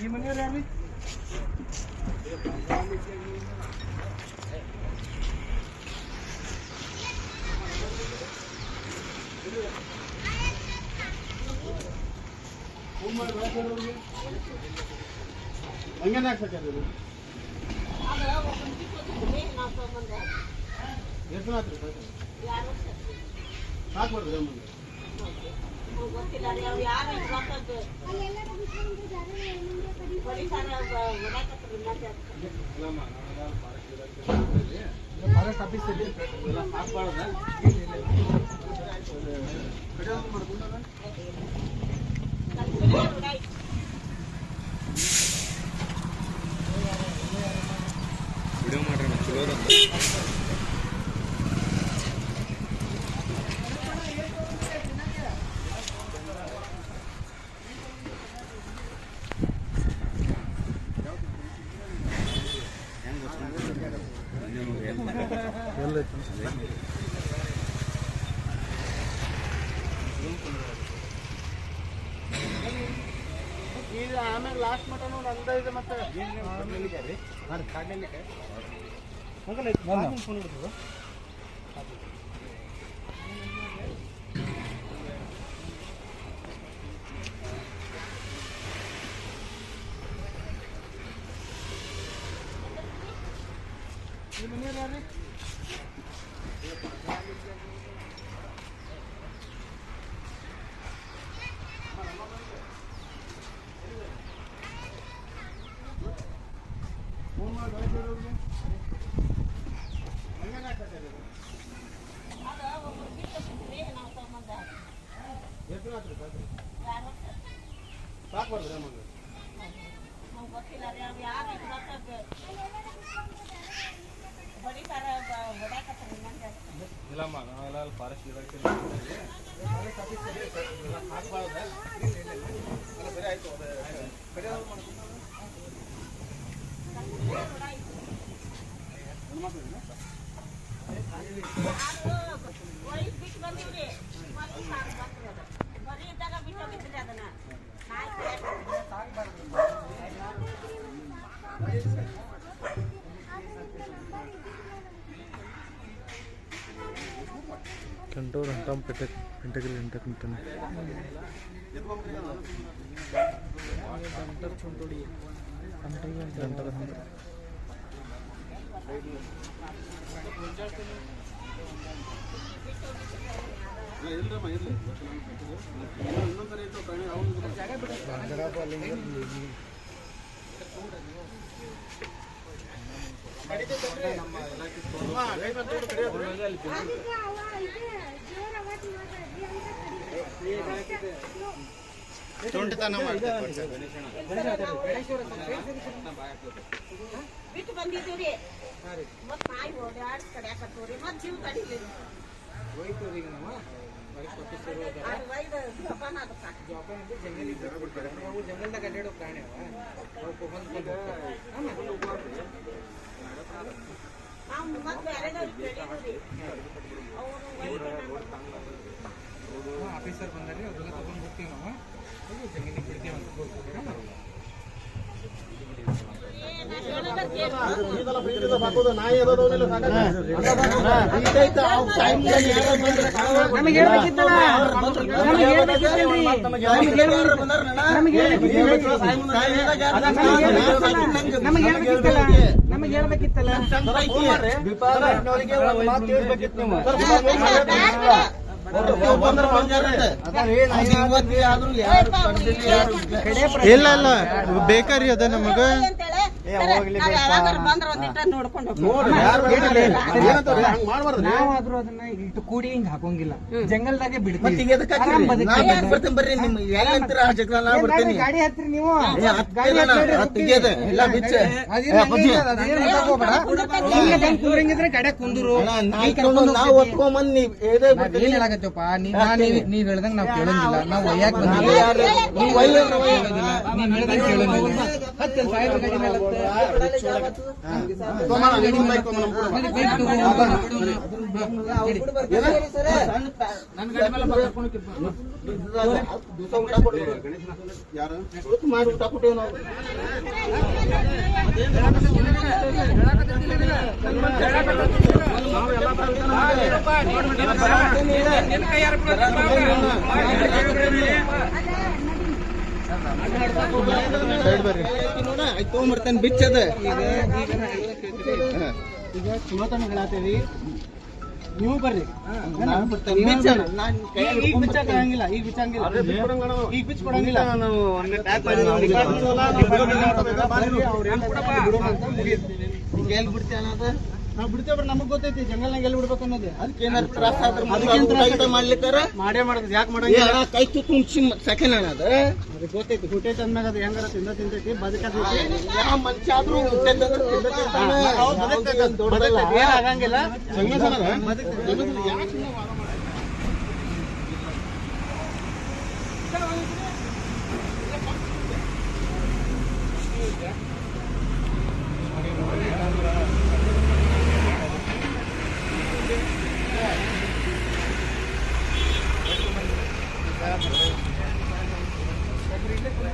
ಈ ಮನೆಯವ್ರು ಯಾರು ಹಂಗೇನೆ ಹಾಕ್ಸಕ್ಕೆ ಅದು ಎಷ್ಟು ಮಾತ್ರ ಸಾಕ್ಬಾರ್ದು ಮುಂದೆ ಫಾರೆಸ್ಟ್ ಆಫೀಸ್ ಇದೆ ಎಲ್ಲ ಹಾಕ್ಬಾರ್ದ ಕಡಿಯೋದು ಮಾಡ್ಕೊಂಡಲ್ಲ ವಿಡಿಯೋ ಈಗ ಆಮೇಲೆ ಲಾಸ್ಟ್ ಮಟ ನೋಡಿ ಅಂದ ಮತ್ತೆ ಫೋನ್ ಹಿಡಿದು ಈ ಮನೆಯವ್ರು ಯಾರು ಫೋನ್ ಮಾಡಿ ಅವ್ರಿಗೆ ಹಂಗೇನೆ ಹಾಕ್ಸಕ್ಕೆ ಅದು. ಎಷ್ಟು ಮಾತ್ರ ಸಾಕು ಸಾಕ್ಬಾರ್ದು ನಮಗೆ ಇಲ್ಲಮ್ಮ ನಾವೆಲ್ಲ ಫಾರೆಸ್ಟ್ ಇಲಾಖೆ ಫಾರೆಸ್ಟ್ ಆಫೀಸ್ ಕಂಪೆಟ್ ಇಂಟಿಗ್ರಲ್ ಇಂಟಕಂತಾನೆ ಇದು ಕಂಪೆಟ್ ಇಂಟರ್ಚುಂಟೋಡಿ ಇಂಟಿಗ್ರಲ್ ಇಂಟರ್ಚುಂಟೋಡಿ ತುಂಟತನ ಬಿಟ್ಟು ಬಂದಿದ್ದೀವಿ ಮತ್ತೆ ನಾಯಿ ಓಡಾಡ್ ಕಡ್ಯಾಕತ್ತವ್ರಿ ಮತ್ತೆ ಜೀವ ತಡಿತೀವಿ ಹೋಯ್ತವ್ರಿ ಈಗ ನಮ್ಮ ಜಂಗಲ್ ಜಂಗಲ್ದಾಗ ಅಡ್ಡಾಡೋ ಪ್ರಾಣಿ ಅವ. ಆಫೀಸರ್ ಬಂದಾರಿ ಅದೆಲ್ಲ ತಗೊಂಡು ಹೋಗ್ತೀವಿ ನಾವು ಹೋಗಿ ಜಮೀನಿಗೆ ಬಿಡ್ತೀವಿ ಅಂತ ನಮಗೆ ಹೇಳ್ಬೇಕಿತ್ತಲ್ಲ? ನಮಗೆ ಹೇಳ್ಬೇಕಿತ್ತಲ್ಲ? ಇಲ್ಲ. ಇಲ್ಲ. ಬೇಕಾರಿ ಅದ ನಮಗ. ನಾವಾದ್ರೂ ಅದನ್ನ ಇಟ್ಟು ಕೂಡಿ ಹಿಂಗ್ ಹಾಕೋಂಗಿಲ್ಲ. ಜಂಗಲ್ದಾಗೆ ಬಿಡ್ತೀವಿ. ಗಾಡಿ ನೀವು. ಗಾಡಿ ಕುಂದ್ರು. ಕರ್ಕೊಂಡ್ ನಾವು ಏನ್ ಹೇಳ್ದಂಗ್ ನಾವ್ ಕೇಳಂಗಿಲ್ಲ. ನಾವ್ ಒಯ್ಯಾಕ್ ನೀವ್ ಬಂದಿಲ್ಲ ನೀವ್ ಹೇಳ್ದಂಗ್ ಕೇಳಂಗಿಲ್ಲ. ಮಾಡಿ ಊಟ ಕೊಟ್ಟೇವ್ ನಾವು ಬಿಡೋದು? ಸೈಡ್ ಬರ್ರಿ ನೋಡ ಆಯ್ತು ತೊಗೊಂಬರ್ತೇನೆ ಬಿಚ್ಚದ ಈಗ ಚಲೋ ತನ ಹೇಳತ್ತೀವಿ ನೀವು ಬರ್ರಿ ನಾನು ಬಿಡ್ತೇನೆ ನಾನು ಈಗ ಈಗ ಬಿಚ್ಚಾಕ ಆಗಂಗಿಲ್ಲ ಈಗ ಬಿಚ್ಚಂಗಿಲ್ಲ ಈಗ ಬಿಚ್ಚ ಕೊಡಂಗಿಲ್ಲ ನಾವು ಟ್ಯಾಪ್ ಎಲ್ಲಿ ಅನ್ನೋದು ನಾವು ಬಿಡ್ತೇವ್ರಿ ನಮಗ್ ಗೊತ್ತೈತಿ ಜಂಗಲ್ನಾಗ ಎಲ್ಲಿ ಬಿಡ್ಬೇಕು ಅನ್ನೋದು. ಅದಕ್ಕೆ ಏನಾರು ತ್ರಾಸ ಆದ್ರೆ ತ್ರಾಸ ಊಟ ಗೀಟ ಮಾಡ್ಲಿಕ್ಕಾರ ಮಾಡೇ ಮಾಡೋದು ಯಾಕೆ ಮಾಡೋದು ಮಾಡಂಗಿಲ್ಲ ಅಣ್ಣ, ಕೈ ತುತ್ತು ಮುಗ್ಸಿ ಸೆಕೆಂಡ್ ಅನ್ನೋದು ಅದಕ್ಕೆ ಗೊತ್ತೈತಿ ಹುಟ್ಟೈತಿ ಅಂದ್ಮ್ಯಾಗ ಅದು ಹೆಂಗಾರ ತಿಂದ ತಿಂತೈತಿ ಬದುಕತೈತಿ ಯಾವ ಮನುಷ್ಯ ಆದ್ರೂ ಬದುಕ್ತೈತಿ. ಏನ್ ಆಗಂಗಿಲ್ಲ. ಬದುಕ್ತೈತಿ. ಏನ್ ಆಗಂಗಿಲ್ಲ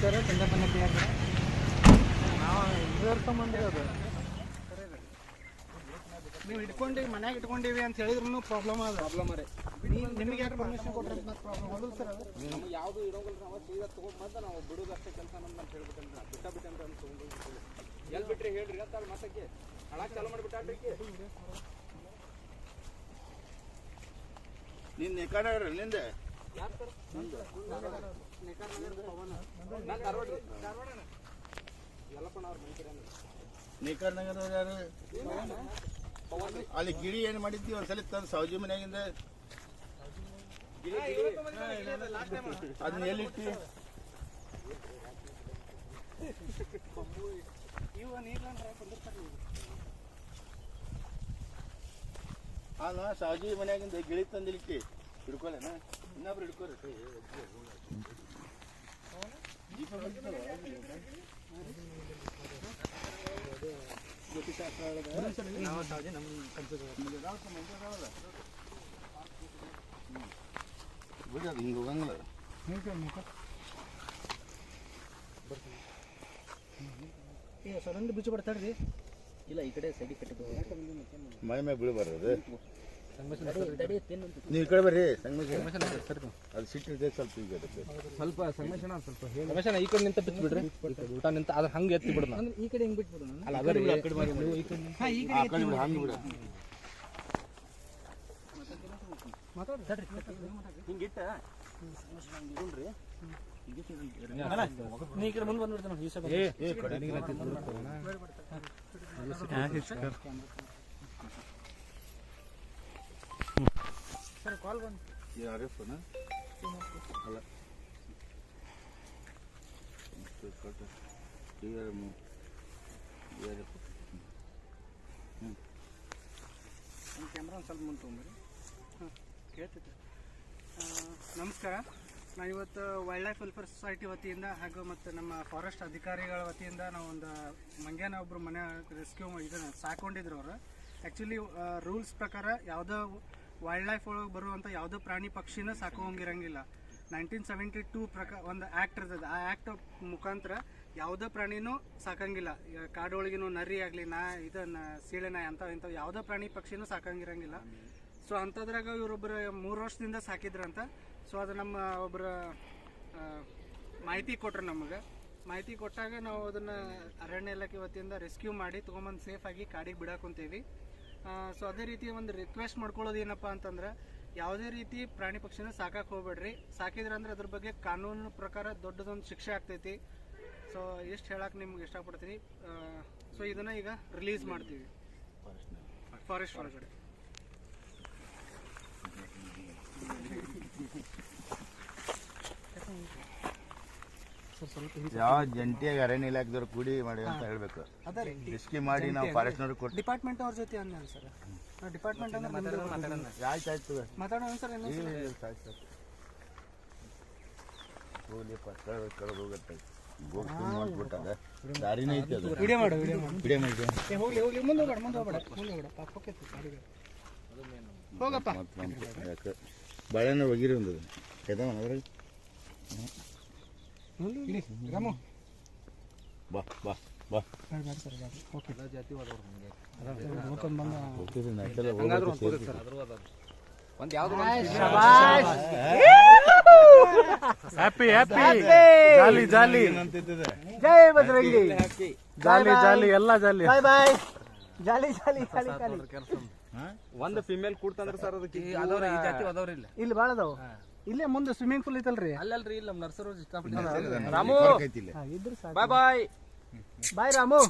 ಸರ ಚಂದಪ್ಪನ ಅದು. ನೀವು ಇಟ್ಕೊಂಡು ಮನ್ಯಾಗ ಇಟ್ಕೊಂಡಿವಿ ಅಂತ ಹೇಳಿದ್ರು ಪ್ರಾಬ್ಲಮ್ ಅದ. ಪ್ರಾಬ್ಲಮ್ ರೀ. ನಿಮಗೆ ಯಾರು ಪರ್ಮಿಷನ್ ಕೊಟ್ಟರೆ ಪ್ರಾಬ್ಲಮ್ ಹೌದು ಸರ್ ಅದು? ಯಾವುದು ಇರೋಂಗಿಲ್ಲ ನಾವು ಸೀದಾ ತಗೊಂಡ್ ಬಂದ ನಾವು ಬಿಡೋದಷ್ಟೇ ಕೆಲಸ ನಮ್ದು ಅಂತ ಹೇಳ್ಬಿಟ್ಟು ಬಿಟ್ಟ ಬಿಟ್ಟೆ ಅಂತ ತಗೊಂಡು ಎಲ್ಲಿ ಬಿಟ್ರಿ ಹೇಳ್ರಿ ಅಂತ ಮತ್ತಕ್ಕೆ ಹಳಕ್ ಚಾಲು ಮಾಡಿಬಿಟ್ಟಾಡ್ರಿ ನಿನ್ನ ಕಡೆ ನಿಂದೆ. ಯಾರು ಧಾರವಾಡ ನೇಕಾರ ನಗರ ಯಾರು? ಅಲ್ಲಿ ಗಿಳಿ ಏನ್ ಮಾಡಿದ್ವಿ ಒಂದ್ಸಲ ತಂದು ಸೌಜಿ ಮನ್ಯಾಗಿಂದ. ಅದನ್ನ ಎಲ್ಲಿಟ್ಟಿ? ಅಲ್ಲ ಸೌಜಿ ಮನೆಯಾಗಿಂದ ಗಿಳಿ ತಂದಿಲಿಕ್ಕೆ. ಹಿಡ್ಕೊಲೇನ ಇನ್ನೊಬ್ರು ಹಿಡ್ಕೊರಿ ದೀಪ ಬಂದಿತ್ತಲ್ಲ, ನಾವು ಸಾವಜಿ ನಮ್ಮ ಕಲ್ಪಿದ ಬಿಡಿ ಅದು ಹಿಂಗೆ ಹೋಗಂಗಿಲ್ಲ ಈಗ ಸಡನ್ಲಿ ಬಿಚ್ಚು ಬಿಡ್ತಾರ್ರಿ ಮೈ ಮೇಲೆ ಬೀಳಬಾರ್ದು ಅದು ನೀವು ಈ ಕಡೆ ಬರ್ರಿ ಸಂಗಮೇಶ ಅದು ಸಿಟ್ಟಿದೆ ಸ್ವಲ್ಪ ಈಗ ಅದಕ್ಕೆ ಸ್ವಲ್ಪ ಸಂಗಮೇಶನ ಸ್ವಲ್ಪ ಹೇಳಿ ಸಂಗಮೇಶನ ಈ ಕಡೆ ನಿಂತ ಬಿಚ್ಚು ಬಿಡ್ರಿ ಊಟ ನಿಂತ ಅದ್ರ ಹಂಗೆ ಎತ್ತಿ ಬಿಡೋಣ ಅಂದ್ರೆ ಈ ಕಡೆ ಹಿಂಗೆ ಬಿಟ್ಬಿಡೋಣ ಅಲ್ಲ ಅದರ ಕಡೆ ಮಾಡಿ ನೀವು ಈ ಕಡೆ ಹಾ ಈ ಆ ಕಡೆ ಕಡೆ ಬಿಡು ಹಂಗೆ ಬಿಡ ಹಿಂಗಿಟ್ಟ ನೀ ಈ ಕಡೆ ಮುಂದೆ ಬಂದ್ಬಿಡ್ತಾನೆ ಈ ಸಲ ಏ ಸರ್ ಕಾಲ್ ಬಂತು. ಯಾರೇ ಫೋನ ಅಲ್ಲ. ಕ್ಯಾಮ್ರಾ ಒಂದು ಸ್ವಲ್ಪ ಮುಂದೆ ತೊಗೊಂಬರಿ ಹಾಂ ಕೇಳ್ತೈತೆ. ನಮಸ್ಕಾರ. ನಾವು ಇವತ್ತು ವೈಲ್ಡ್ ಲೈಫ್ ವೆಲ್ಫೇರ್ ಸೊಸೈಟಿ ವತಿಯಿಂದ ಹಾಗೂ ಮತ್ತು ನಮ್ಮ ಫಾರೆಸ್ಟ್ ಅಧಿಕಾರಿಗಳ ವತಿಯಿಂದ ನಾವು ಒಂದು ಮಂಗ್ಯಾನ ಒಬ್ಬರು ಮನೆ ರೆಸ್ಕ್ಯೂ ಇದನ್ನು ಸಾಕೊಂಡಿದ್ರು ಅವರು. ಆ್ಯಕ್ಚುಲಿ ರೂಲ್ಸ್ ಪ್ರಕಾರ ಯಾವುದೋ ವೈಲ್ಡ್ ಲೈಫ್ ಒಳಗೆ ಬರುವಂಥ ಯಾವುದೋ ಪ್ರಾಣಿ ಪಕ್ಷಿನ ಸಾಕೋಂಗಿರಂಗಿಲ್ಲ ನೈನ್ಟೀನ್ ಸೆವೆಂಟಿ ಟೂ ಪ್ರಕಾರ ಒಂದು ಆ್ಯಕ್ಟ್ ಇರ್ತದೆ. ಆ ಆ್ಯಕ್ಟ್ ಮುಖಾಂತರ ಯಾವುದೇ ಪ್ರಾಣಿನೂ ಸಾಕಂಗಿಲ್ಲ. ಕಾಡೊಳಗಿನ ನರಿ ಆಗಲಿ, ನಾ ಇದನ್ನ ಸೀಳೆ ನಾಯಿ ಅಂತ ಇಂಥವು ಯಾವುದೇ ಪ್ರಾಣಿ ಪಕ್ಷಿನೂ ಸಾಕಂಗಿರಂಗಿಲ್ಲ. ಸೊ ಅಂಥದ್ರಾಗ ಇವರೊಬ್ಬರು ಮೂರು ವರ್ಷದಿಂದ ಸಾಕಿದ್ರಂತ. ಸೊ ಅದು ನಮ್ಮ ಒಬ್ಬರ ಮಾಹಿತಿ ಕೊಟ್ಟರು ನಮಗೆ. ಮಾಹಿತಿ ಕೊಟ್ಟಾಗ ನಾವು ಅದನ್ನು ಅರಣ್ಯ ಇಲಾಖೆ ವತಿಯಿಂದ ರೆಸ್ಕ್ಯೂ ಮಾಡಿ ತೊಗೊಂಬಂದು ಸೇಫಾಗಿ ಕಾಡಿಗೆ ಬಿಡಾಕೊಂತೀವಿ ಸೊ ಅದೇ ರೀತಿ ಒಂದು ರಿಕ್ವೆಸ್ಟ್ ಮಾಡ್ಕೊಳ್ಳೋದು ಏನಪ್ಪ ಅಂತಂದ್ರೆ, ಯಾವುದೇ ರೀತಿ ಪ್ರಾಣಿ ಪಕ್ಷಿನ ಸಾಕಕ್ಕೆ ಹೋಗ್ಬೇಡ್ರಿ. ಸಾಕಿದ್ರೆ ಅಂದ್ರೆ ಅದ್ರ ಬಗ್ಗೆ ಕಾನೂನು ಪ್ರಕಾರ ದೊಡ್ಡದೊಂದು ಶಿಕ್ಷೆ ಆಗ್ತೈತಿ. ಸೊ ಎಷ್ಟು ಹೇಳಕ್ಕೆ ನಿಮ್ಗೆ ಇಷ್ಟಪಡ್ತೀನಿ. ಸೊ ಇದನ್ನು ಈಗ ರಿಲೀಸ್ ಮಾಡ್ತೀವಿ. ಫಾರೆಸ್ಟ್ ಒಳಗಡೆ. ಯಾವ ಜಂಟಿಯಾಗಿ ಅರಣ್ಯ ಇಲಾಖೆದವ್ರು ಕೂಡಿ ಮಾಡಿ ಅಂತ ಹೇಳ್ಬೇಕು. ರಿಸ್ಕಿ ಮಾಡಿ ನಾವು ಫಾರೆಸ್ಟ್ನವ್ರಿಗೆ ಕೊಟ್ಟು ಡಿಪಾರ್ಟ್ಮೆಂಟ್ ಅವ್ರ ಜೊತೆ ಅಂದ ಸರ್ ಡಿಪಾರ್ಟ್ಮೆಂಟ್ ಅಂದ್ರೆ ನಿಮ್ದು- ಆಯ್ತು ಆಯ್ತು ಮಾತಾಡೋಣ ಸರ್ ಏನು ಹೋಗ್ಲಿಪ್ಪ ಕಳೆದು ಕಳೆದು ಹೋಗುತ್ತೆ. ಹೋಗಿ ಮಾಡ್ಬಿಟ್ಟದ. ದಾರಿನೇ ಐತೆ ಅದು. ವಿಡಿಯೋ ಮಾಡು ವಿಡಿಯೋ ಮಾಡು. ಬಿಡಿ ಮಾಡಿ ಏ, ಹೋಗ್ಲಿ ಹೋಗ್ಲಿ ಮುಂದೆ ಹೋಗ್ಬೇಡ ಮುಂದೆ ಹೋಗ್ಬೇಡ ಮುಂದೆ ಹೋಗ್ಬೇಡ. ಪಾಪ ಹೋಗ್ತೈತಿ ಹೋಗಪ್ಪ. ಮತ್ತೆ ನಮ್ಮ ಯಾಕೆ ಬಾಳೆಹಣ್ಣು ಒಗಿರಿ ಒಂದು. ಅದ್ರಾಗ ಇಳಿ ರಾಮು. ಬಾ ಬಾ ಬಾ. ಓಕೆ. ಬಂದ. ಒಂದು ಯಾವ್ದು ಹ್ಯಾಪಿ ಹ್ಯಾಪಿ ಜಾಲಿ ಜಾಲಿ. ಏನಂತಿರ್ತದೆ ಜೈ ಬಜರಂಗಿ ಜಾಲಿ ಜಾಲಿ ಎಲ್ಲ ಜಾಲಿ. ಬಾಯ್ ಬಾಯ್ ಜಾಲಿ ಜಾಲಿ ಜಾಲಿ ಜಾಲಿ. ಒಂದು ಫಿಮೇಲ್ ಕೂಡ್ತಂದ್ರೆ ಸರ್ ಅದಕ್ಕೆ ಅದವ್ರ ಈ ಜಾತಿ ಅದವ್ರ ಇಲ್ಲ. ಇಲ್ಲಿ ಭಾಳ ಅದಾವ. ಇಲ್ಲೇ ಮುಂದೆ ಸ್ವಿಮ್ಮಿಂಗ್ ಪೂಲ್ ಐತಲ್ರಿ? ಅಲ್ಲಲ್ರಿ ಇಲ್ಲ ನಮ್ಮ ನರ್ಸರು ರಾಮು! ಐತಿಲ್ಲ ಹಾ, ಇದ್ರು ಸಾಕು. ಬಾಯ್ ಬಾಯ್ ಬಾಯ್ ರಾಮು.